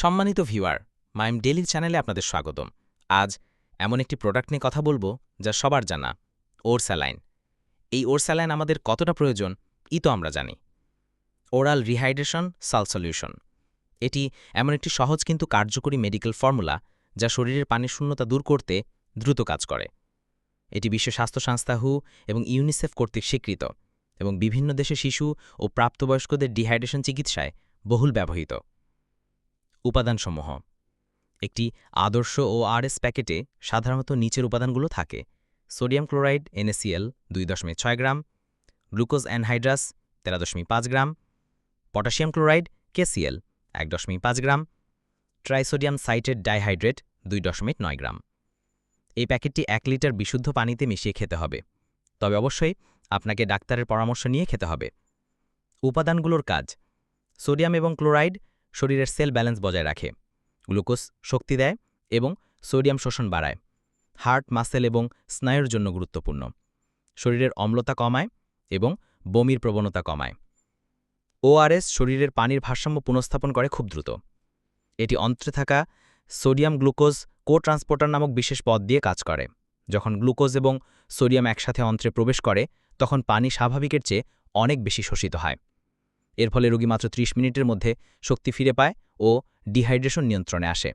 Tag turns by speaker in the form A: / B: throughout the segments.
A: সম্মানিত viewer, mime ডেলির চ্যানেলে আপনাদের স্বাগতম। আজ এমন একটি প্রোডাক্ট নিয়ে কথা বলব যা সবার জানা ওর স্যালাইন এই ওর স্যালাইন আমাদের কতটা প্রয়োজন, ই তো আমরা জানি। Oral rehydration, salt solution. এটি এমন একটি সহজ কিন্তু কার্যকরী মেডিকেল ফর্মুলা যা শরীরের পানির শূন্যতা দূর করতে দ্রুত কাজ করে। এটি বিশ্ব স্বাস্থ্য সংস্থা হু এবং ইউনিসেফ কর্তৃক স্বীকৃত এবং বিভিন্ন দেশে শিশু ও প্রাপ্তবয়স্কদের ডিহাইড্রেশন চিকিৎসায় বহুল ব্যবহৃত। উপাদানসমূহ। একটি আদর্শ ও আরএস প্যাকেটে সাধারণত নিচের উপাদানগুলো থাকে। সোডিয়াম ক্লোরাইড এনএসিএল দুই দশমিক ছয় গ্রাম। গ্লুকোজ অ্যানহাইড্রাস, তেরো দশমিক পাঁচ গ্রাম। পটাশিয়াম ক্লোরাইড কেসিএল এক দশমিক পাঁচ গ্রাম। ট্রাইসোডিয়াম সাইটেড ডাইহাইড্রেট, দুই দশমিক নয় গ্রাম। এই প্যাকেটটি এক লিটার বিশুদ্ধ পানিতে মিশিয়ে খেতে হবে। তবে অবশ্যই আপনাকে ডাক্তারের পরামর্শ নিয়ে খেতে হবে। উপাদানগুলোর কাজ। সোডিয়াম এবং ক্লোরাইড শরীরের সেল ব্যালেন্স বজায় রাখে, গ্লুকোজ শক্তি দেয় এবং সোডিয়াম শোষণ বাড়ায়। হার্ট, মাসেল এবং স্নায়ুর জন্য গুরুত্বপূর্ণ। শরীরের অম্লতা কমায় এবং বমির প্রবণতা কমায়। ওআরএস শরীরের পানির ভারসাম্য পুনঃস্থাপন করে খুব দ্রুত। এটি অন্ত্রে থাকা সোডিয়াম গ্লুকোজ কো ট্রান্সপোর্টার নামক বিশেষ পদ দিয়ে কাজ করে। যখন গ্লুকোজ এবং সোডিয়াম একসাথে অন্ত্রে প্রবেশ করে, তখন পানি স্বাভাবিকের চেয়ে অনেক বেশি শোষিত হয়। এর ফলে রোগী মাত্র ৩০ মিনিটের মধ্যে শক্তি ফিরে পায় ও ডিহাইড্রেশন নিয়ন্ত্রণে আসে।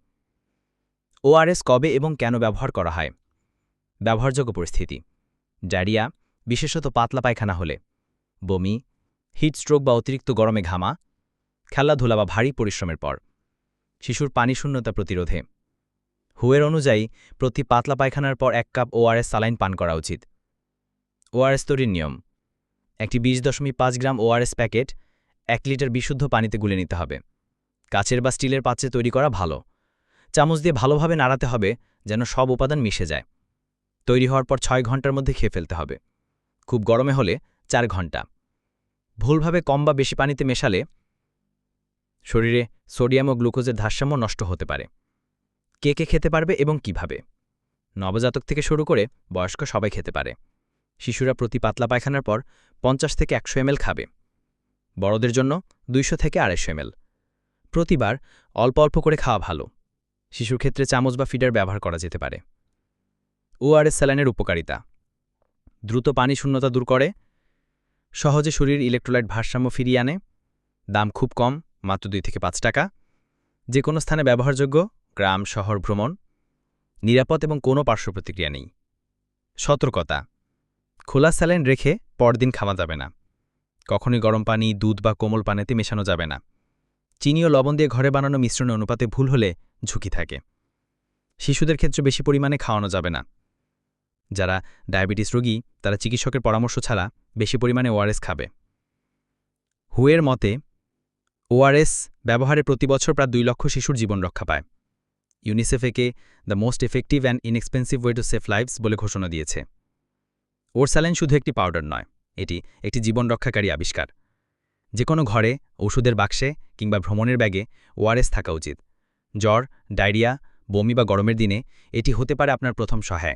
A: ওআরএস কবে এবং কেন ব্যবহার করা হয়? ব্যবহারযোগ্য পরিস্থিতি। ডায়রিয়া, বিশেষত পাতলা পায়খানা হলে। বমি, হিট স্ট্রোক বা অতিরিক্ত গরমে ঘামা, খেলাধুলা বা ভারী পরিশ্রমের পর। শিশুর পানি শূন্যতা প্রতিরোধে। হুয়ের অনুযায়ী, প্রতি পাতলা পায়খানার পর এক কাপ ওআরএস সালাইন পান করা উচিত। ওআরএস তৈরির নিয়ম। একটি বিশ দশমিক পাঁচ গ্রাম ওআরএস প্যাকেট এক লিটার বিশুদ্ধ পানিতে গুলে নিতে হবে। কাচের বা স্টিলের পাত্রে তৈরি করা ভালো। চামচ দিয়ে ভালোভাবে নাড়াতে হবে যেন সব উপাদান মিশে যায়। তৈরি হওয়ার পর ছয় ঘণ্টার মধ্যে খেয়ে ফেলতে হবে। খুব গরমে হলে চার ঘণ্টা। ভুলভাবে কম বা বেশি পানিতে মেশালে শরীরে সোডিয়াম ও গ্লুকোজের ভারসাম্য নষ্ট হতে পারে। কে কে খেতে পারবে এবং কীভাবে? নবজাতক থেকে শুরু করে বয়স্ক সবাই খেতে পারে। শিশুরা প্রতি পাতলা পায়খানার পর পঞ্চাশ থেকে একশো এমএল খাবে। বড়দের জন্য দুইশো থেকে আড়াইশো এমএল। প্রতিবার অল্প অল্প করে খাওয়া ভালো। শিশুর ক্ষেত্রে চামচ বা ফিডার ব্যবহার করা যেতে পারে। ওআরএস স্যালাইনের উপকারিতা। দ্রুত পানি শূন্যতা দূর করে। সহজে শরীর ইলেকট্রোলাইট ভারসাম্য ফিরিয়ে আনে। দাম খুব কম, মাত্র দুই থেকে পাঁচ টাকা। যে কোনো স্থানে ব্যবহারযোগ্য, গ্রাম, শহর, ভ্রমণ। নিরাপদ এবং কোনো পার্শ্ব প্রতিক্রিয়া নেই। সতর্কতা। খোলা স্যালাইন রেখে পরদিন খাওয়া যাবে না। কখনই গরম পানি, দুধ বা কোমল পানিতে মেশানো যাবে না। চিনি ও লবণ দিয়ে ঘরে বানানো মিশ্রণে অনুপাতে ভুল হলে ঝুঁকি থাকে। শিশুদের ক্ষেত্রে বেশি পরিমাণে খাওয়ানো যাবে না। যারা ডায়াবেটিস রোগী, তারা চিকিৎসকের পরামর্শ ছাড়া বেশি পরিমাণে ওআরএস খাবে। হুয়ের মতে, ওআরএস ব্যবহারে প্রতি বছর প্রায় দুই লক্ষ শিশুর জীবন রক্ষা পায়। ইউনিসেফ একে the most effective and inexpensive way to save lives বলে ঘোষণা দিয়েছে। ওর স্যালাইন শুধু একটি পাউডার নয়। এটি একটি জীবন রক্ষাকারী আবিষ্কার। যে কোনো ঘরে ওষুধের বাক্সে কিংবা ভ্রমণের ব্যাগে ওআরএস থাকা উচিত। জ্বর, ডায়রিয়া, বমি বা গরমের দিনে এটি হতে পারে আপনার প্রথম সহায়।